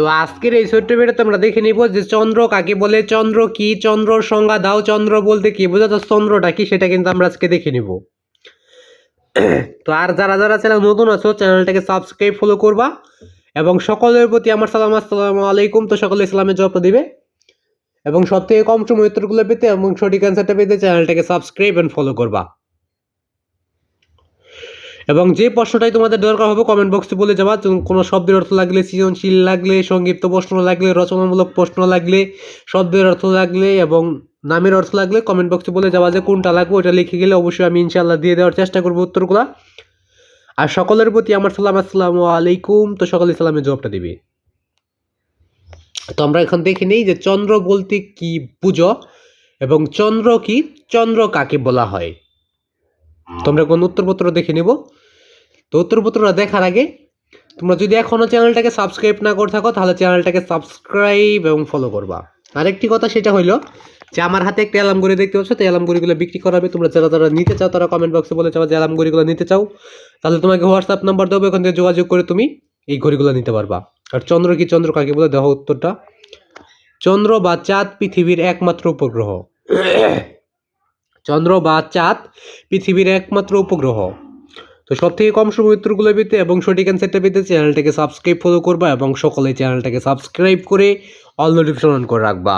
তো আজকের এই ছোট্ট ভিডিওতে আমরা দেখে নিব যে চন্দ্র কাকে বলে, চন্দ্র কি চন্দ্র সংজ্ঞা দাও, চন্দ্র বলতে কি বোঝাতো চন্দ্রটা কি সেটা কিন্তু আমরা আজকে দেখে নিব। তো আর যারা যারা চ্যানেল নতুন আছো চ্যানেলটাকে সাবস্ক্রাইব ফলো করবা। এবং সকলের প্রতি আমার সালাম, আসসালামু আলাইকুম। তো সকলে ইসলামের জবাব দিবে। এবং সব থেকে কম সময় উত্তরগুলো পেতে এবং সঠিক অ্যান্সারটা পেতে চ্যানেলটাকে সাবস্ক্রাইব অ্যান্ড ফলো করবা। এবং যে প্রশ্নটাই তোমাদের দরকার হবে কমেন্ট বক্সে বলে যাবা। কোনো শব্দের অর্থ লাগলে, সৃজনশীল লাগলে সংক্ষিপ্ত প্রশ্ন লাগলে, রচনামূলক প্রশ্ন লাগলে শব্দের অর্থ লাগলে এবং নামের অর্থ লাগলে কমেন্ট বক্সে বলে যাবা যে কোনটা লাগবে ওটা লিখে গেলে অবশ্যই আমি ইনশাল্লাহ দিয়ে দেওয়ার চেষ্টা করব উত্তরগুলো। আর সকলের প্রতি আমার সালাম, আসসালামু আলাইকুম। তো সকলে সালামের জবাবটা দিবে। তো আমরা এখন দেখে নেই যে চন্দ্র বলতে কি বুঝো এবং চন্দ্র কি, চন্দ্র কাকে বলা হয়? তোমরা কোন উত্তরপত্র দেখে নেব। তো উত্তরপত্রটা দেখার আগে, তোমরা যদি এখনও চ্যানেলটাকে সাবস্ক্রাইব না করে থাকো, তাহলে চ্যানেলটাকে সাবস্ক্রাইব এবং ফলো করবা। আরেকটি কথা সেটা হইল যে, আমার হাতে একটা অ্যালাম ঘড়ি দেখতে পাচ্ছ, তো অ্যালাম ঘড়িগুলো বিক্রি করা হবে তোমরা যারা যারা নিতে চাও, তারা কমেন্ট বক্সে বলে চাও যে অ্যালাম ঘড়িগুলো নিতে চাও? তাহলে তোমাকে হোয়াটসঅ্যাপ নাম্বার দেবো, এখান থেকে যোগাযোগ করে তুমি এই ঘড়িগুলো নিতে পারবা। আর চন্দ্র কি চন্দ্র কাকে বলে? দেখো উত্তরটা। চন্দ্র বা চাঁদ পৃথিবীর একমাত্র উপগ্রহ। চন্দ্র বা চাঁদ পৃথিবীর একমাত্র উপগ্রহ। তো সব থেকে কম সময় উত্তরগুলো পেতে এবং সঠিক অ্যান্সারটা পেতে চ্যানেলটাকে সাবস্ক্রাইব ফলো করবা এবং সকলে চ্যানেলটাকে সাবস্ক্রাইব করে অল নোটিফিকেশন অন করে রাখবা।